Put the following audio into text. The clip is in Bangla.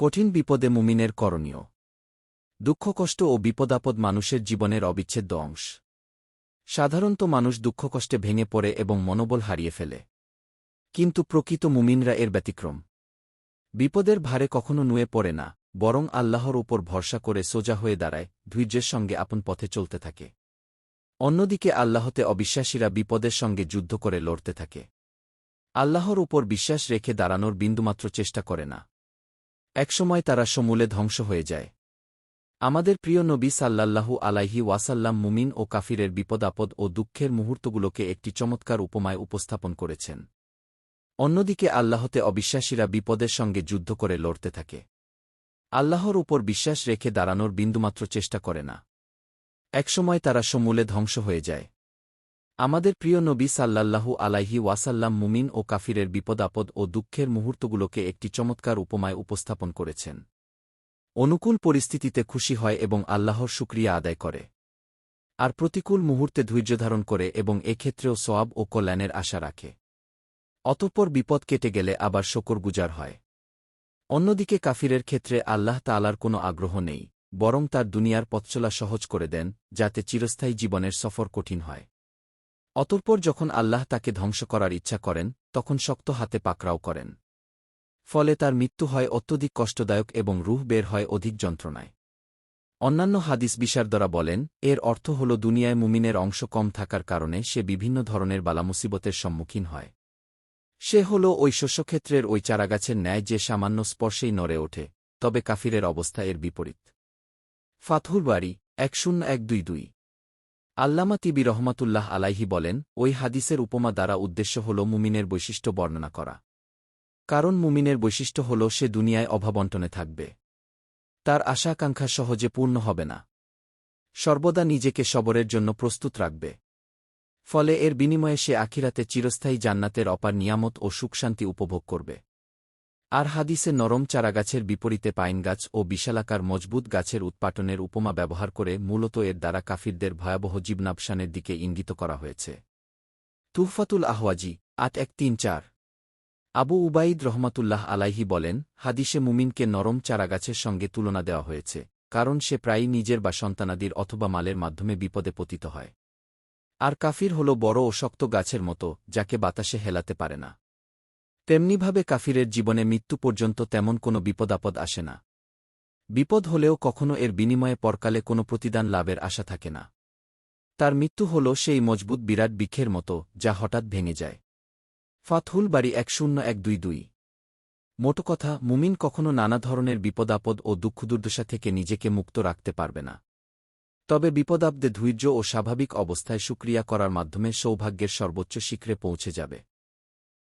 কঠিন বিপদে মুমিনের করণীয়। দুঃখকষ্ট ও বিপদাপদ মানুষের জীবনের অবিচ্ছেদ্য অংশ। সাধারণত মানুষ দুঃখকষ্টে ভেঙে পড়ে এবং মনোবল হারিয়ে ফেলে। কিন্তু প্রকৃত মুমিনরা এর ব্যতিক্রম। বিপদের ভারে কখনো নুয়ে পড়ে না, বরং আল্লাহর উপর ভরসা করে সোজা হয়ে দাঁড়ায়, ধৈর্যের সঙ্গে আপন পথে চলতে থাকে। অন্যদিকে আল্লাহতে অবিশ্বাসীরা বিপদের সঙ্গে যুদ্ধ করে লড়তে থাকে। আল্লাহর উপর বিশ্বাস রেখে দাঁড়ানোর বিন্দুমাত্র চেষ্টা করে না। একসময় তারা সমূলে ধ্বংস হয়ে যায়। আমাদের প্রিয় নবী সাল্লাল্লাহু আলাইহি ওয়াসাল্লাম মুমিন ও কাফিরের বিপদাপদ ও দুঃখের মুহূর্তগুলোকে একটি চমৎকার উপমায় উপস্থাপন করেছেন। অন্যদিকে আল্লাহতে অবিশ্বাসীরা বিপদের সঙ্গে যুদ্ধ করে লড়তে থাকে। আল্লাহর উপর বিশ্বাস রেখে দাঁড়ানোর বিন্দুমাত্র চেষ্টা করে না। একসময় তারা সমূলে ধ্বংস হয়ে যায়। আমাদের প্রিয় নবী সাল্লাল্লাহু আলাইহি ওয়াসাল্লাম মুমিন ও কাফিরের বিপদাপদ ও দুঃখের মুহূর্তগুলোকে একটি চমৎকার উপমায় উপস্থাপন করেছেন। অনুকূল পরিস্থিতিতে খুশি হয় এবং আল্লাহর শুক্রিয়া আদায় করে। আর প্রতিকূল মুহূর্তে ধৈর্য ধারণ করে এবং এক্ষেত্রেও সোয়াব ও কল্যাণের আশা রাখে। অতঃপর বিপদ কেটে গেলে আবার শকর গুজার হয়। অন্যদিকে কাফিরের ক্ষেত্রে আল্লাহ তালার কোনো আগ্রহ নেই, বরং তার দুনিয়ার পথচলা সহজ করে দেন, যাতে চিরস্থায়ী জীবনের সফর কঠিন হয়। অতঃপর যখন আল্লাহ তাকে ধ্বংস করার ইচ্ছা করেন, তখন শক্ত হাতে পাকড়াও করেন। ফলে তার মৃত্যু হয় অত্যধিক কষ্টদায়ক এবং রুহ বের হয় অধিক যন্ত্রণায়। অন্যান্য হাদিস বিশারদরা বলেন, এর অর্থ হল দুনিয়ায় মুমিনের অংশ কম থাকার কারণে সে বিভিন্ন ধরনের বালামুসিবতের সম্মুখীন হয়। সে হল ওই শস্যক্ষেত্রের ওই চারাগাছের ন্যায় যে সামান্য স্পর্শেই নড়ে ওঠে, তবে কাফিরের অবস্থা এর বিপরীত। ফাতহুল বাড়ি এক শূন্য এক দুই দুই। আল্লামা তিবি রহমাতুল্লাহ আলাইহি বলেন, ওই হাদিসের উপমা দ্বারা উদ্দেশ্য হল মুমিনের বৈশিষ্ট্য বর্ণনা করা। কারণ মুমিনের বৈশিষ্ট্য হল সে দুনিয়ায় অভাবন্টনে থাকবে। তার আশা আকাঙ্ক্ষা সহজে পূর্ণ হবে না। সর্বদা নিজেকে সবরের জন্য প্রস্তুত রাখবে। ফলে এর বিনিময়ে সে আখিরাতে চিরস্থায়ী জান্নাতের অপার নিয়ামত ও সুখশান্তি উপভোগ করবে। আর হাদিসে নরম চারাগাছের বিপরীতে পাইন গাছ ও বিশালাকার মজবুত গাছের উৎপাটনের উপমা ব্যবহার করে মূলত এর দ্বারা কাফিরদের ভয়াবহ জীবনাবসানের দিকে ইঙ্গিত করা হয়েছে। তুহফাতুল আহওয়াজি, আট এক তিন চার। আবু উবাইদ রহমাতুল্লাহ আলাইহি বলেন, হাদিসে মুমিনকে নরম চারাগাছের সঙ্গে তুলনা দেওয়া হয়েছে, কারণ সে প্রায়ই নিজের বা সন্তানাদির অথবা মালের মাধ্যমে বিপদে পতিত হয়। আর কাফির হল বড় ও শক্ত গাছের মতো, যাকে বাতাসে হেলাতে পারে না। তেমনিভাবে কাফিরের জীবনে মৃত্যু পর্যন্ত তেমন কোনো বিপদাপদ আসে না। বিপদ হলেও কখনো এর বিনিময়ে পরকালে কোনো প্রতিদান লাভের আশা থাকে না। তার মৃত্যু হল সেই মজবুত বিরাট বৃক্ষের মতো, যা হঠাৎ ভেঙে যায়। ফাতহুল বাড়ি এক শূন্য এক দুই দুই। মোটো কথা, মুমিন কখনো নানা ধরনের বিপদাপদ ও দুঃখদুর্দশা থেকে নিজেকে মুক্ত রাখতে পারবে না। তবে বিপদাব্দে ধৈর্য ও স্বাভাবিক অবস্থায় সুক্রিয়া করার মাধ্যমে সৌভাগ্যের সর্বোচ্চ শিখরে পৌঁছে যাবে।